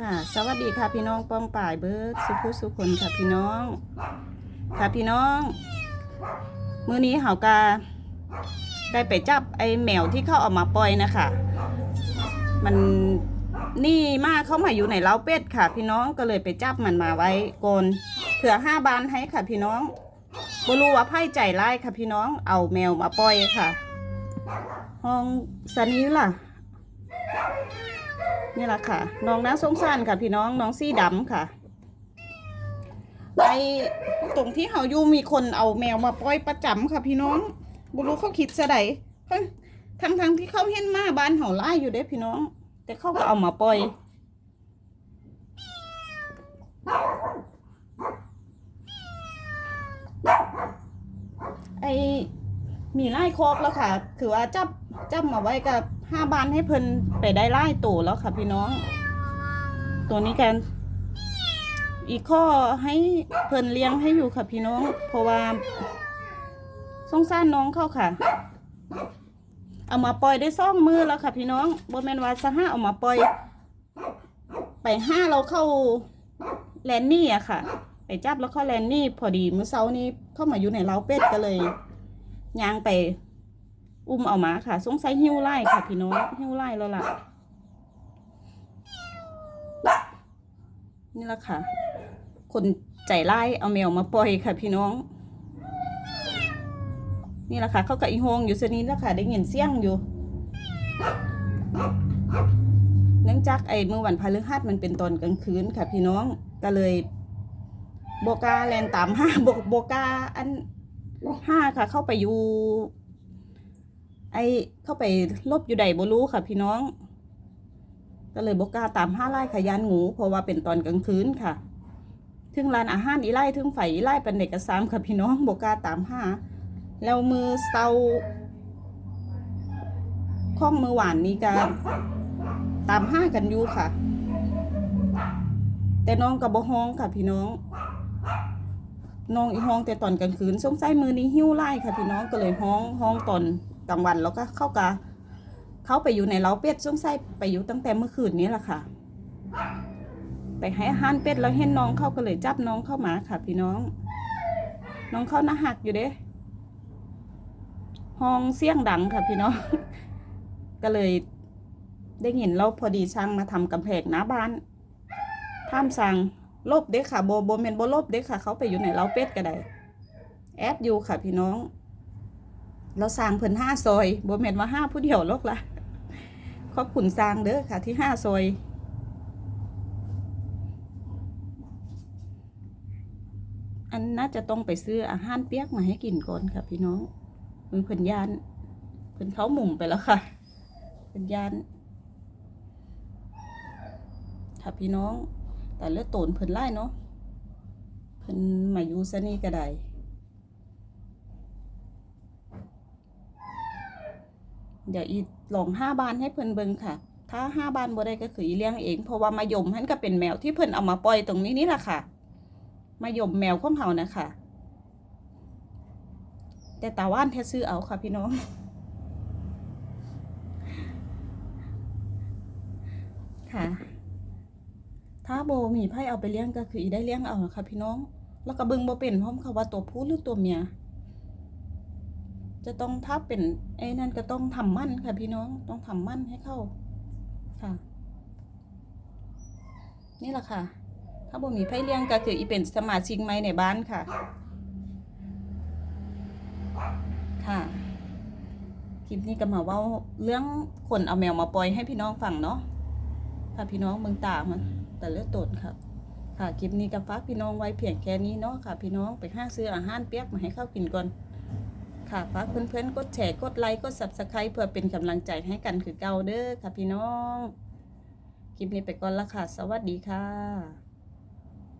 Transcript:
ค่ะสวัสดีค่ะพี่น้องป้องป่ายเบิร์ดสุภุสุคนค่ะพี่น้อง ค่ะพี่น้องมื้อนี้เฮากาได้ไปจับไอ้แมวที่เขาเอามาปล่อยนะคะมันนี่มากเข้ามาอยู่ในเล้าเป็ดค่ะ พี่น้องก็เลยไปจับมันมาไว้โกนเผื่อห้าบานให้ค่ะ พี่น้องบรู้ว่าไพ่ใจร้ายค่ะพี่น้องเอาแมวมาปล่อยค่ะ ห้องสันนี้ล่ะ นี่แหละค่ะ น้องน้าสงสารค่ะ พี่น้องน้องซี่ดำค่ะไอตรงที่เขาอยู่มีคนเอาแมวมาปล่อยประจำค่ะพี่น้องบุรู้เขาคิดซะใดเฮ้ยทั้งทั้งๆที่เขาเห็นมาบ้านเขาไล่อยู่เด้พี่น้อง แต่เขาก็เอามาปล่อยไอ มีไล่ครบแล้วค่ะ คือว่าจับจับมาไว้กับห้าบานให้เพิ่นไปได้ไล่ตัวแล้วค่ะ พี่น้อง ตัวนี้กัน อีกข้อให้เพิ่นเลี้ยงให้อยู่ค่ะพี่น้อง เพราะว่าสงสารน้องเข้าค่ะ เอามาปล่อยได้ซ่องมือแล้วค่ะ พี่น้องบ่แมนวาซะห้าเอามาปล่อย ไปห้าเราเข้าแลนนี่อะค่ะ ไปจับแล้วเข้าแลนนี่ พอดีมื้อเช้านี้เข้ามาอยู่ในเล้าเป็ดก็เลย ย่างไป อุ้มเอามาค่ะ สงสัยหิ้วไล่ค่ะพี่น้องหิ้วไล่แล้วล่ะ นี่แหละค่ะ คนใจไล่เอาแมวมาปล่อยค่ะ พี่น้อง นี่แหละค่ะ เขากับอีโฮงอยู่สนี้แล้วค่ะ ได้ยินเสียงอยู่เนื่องจากไอ้เมื่อวันพฤหัสมันเป็นตอนกลางคืนค่ะ พี่น้องก็เลยโบกาแลนตามห้าโบโบกาอัน ห้าค่ะ เข้าไปอยู่ ไอเข้าไปลบอยู่ใดบ่รู้ค่ะ พี่น้อง ก็เลยโบกล้าตามห้าไล่ขยันงูเพราะว่าเป็นตอนกลางคืนค่ะถึงร้านอาหารอีไล่ถึงไฟอีไล่เป็นเด็กกระซามค่ะพี่น้องโบกล้าตามห้าแล้วมือเศร้าข้องมือหวานนี่ก็ตามห้ากันอยู่ค่ะ แต่น้องกับบ่ฮ้องค่ะพี่น้อง น้องอีห้องแต่ตอนกลางคืนสงสัยมือนี้หิ้วไล่ค่ะพี่น้องก็เลยห้องห้องตอนกลางวันแล้วก็เข้ากะเขาไปอยู่ในเล้าเป็ดสงสัยไปอยู่ตั้งแต่เมื่อคืนนี้แหละค่ะ ไปให้อาหารเป็ดแล้วเห็นน้องเข้าก็เลยจับน้องเข้ามาค่ะ พี่น้อง น้องเข้าน่าหักอยู่เด้ห้องเสียงดังค่ะพี่น้อง ก็เลยได้ยินแล้วพอดีช่างมาทำกำแพงหน้าบ้านท่ามสั่ง ลบเด้ค่ะโบโบเมนโบลบเด้ค่ะ เขาไปอยู่ในเล้าเป็ดก็ได้แอดอยู่ค่ะพี่น้อง เราสร้างเพิ่นห้าซอยโบเมนว่าห้าผู้เดียวลกละขอบคุณสร้างเด้อค่ะที่ห้าซอยอันน่าจะต้องไปซื้ออาหารเปียกมาให้กินก่อนค่ะพี่น้องมือเพิ่นยานเพิ่นเขาหมุ่มไปแล้วค่ะเพิ่นยานค่ะพี่น้อง แต่เลือดโตนเพิ่นไล่เนาะเพิ่นมาอยู่ซะนี่ก็ได้เดี๋ยวอีหลองห้าบานให้เพิ่นเบิ่งค่ะ ถ้าห้าบานบ่ได้ก็คืออีเลี้ยงเอง เพราะว่ามายมหันก็เป็นแมวที่เพิ่นเอามาปล่อยตรงนี้นี่แหละค่ะ มายมแมวของเฮานะคะแต่ตาว่านแท้ซื้อเอาค่ะพี่น้องค่ะ ถ้าโบมีไพ่เอาไปเลี้ยงก็คืออีได้เลี้ยงเอาค่ะพี่น้อง แล้วก็เบิ่งบ่เป็นพร้อมค่ะว่าตัวผู้หรือตัวเมีย จะต้องถ้าเป็นไอ้นั่นก็ต้องทำมั่นค่ะพี่น้องต้องทำมั่นให้เข้าค่ะ นี่แหละค่ะ ถ้าโบมีไพ่เลี้ยงก็คืออีเป็นสมาชิกใหมในบ้านค่ะ ค่ะคลิปนี้ก็มาว่าเรื่องคนเอาแมวมาปล่อยให้พี่น้องฟังเนาะค่ะพี่น้องเมืองตามัน แต่เลือดตนครับค่ะคลิปนี้กับฟ้าพี่น้องไว้เพียงแค่นี้เนาะค่ะ พี่น้องไปห้าซื้ออาหารเปียกมาให้เข้ากินก่อน ค่ะฟ้าเพื่อนๆกดแชร์กดไลค์กดซับสไครต์เพื่อเป็นกำลังใจให้กันคือเก่าเด้อค่ะพี่น้อง คลิปนี้ไปก่อนละค่ะ สวัสดีค่ะ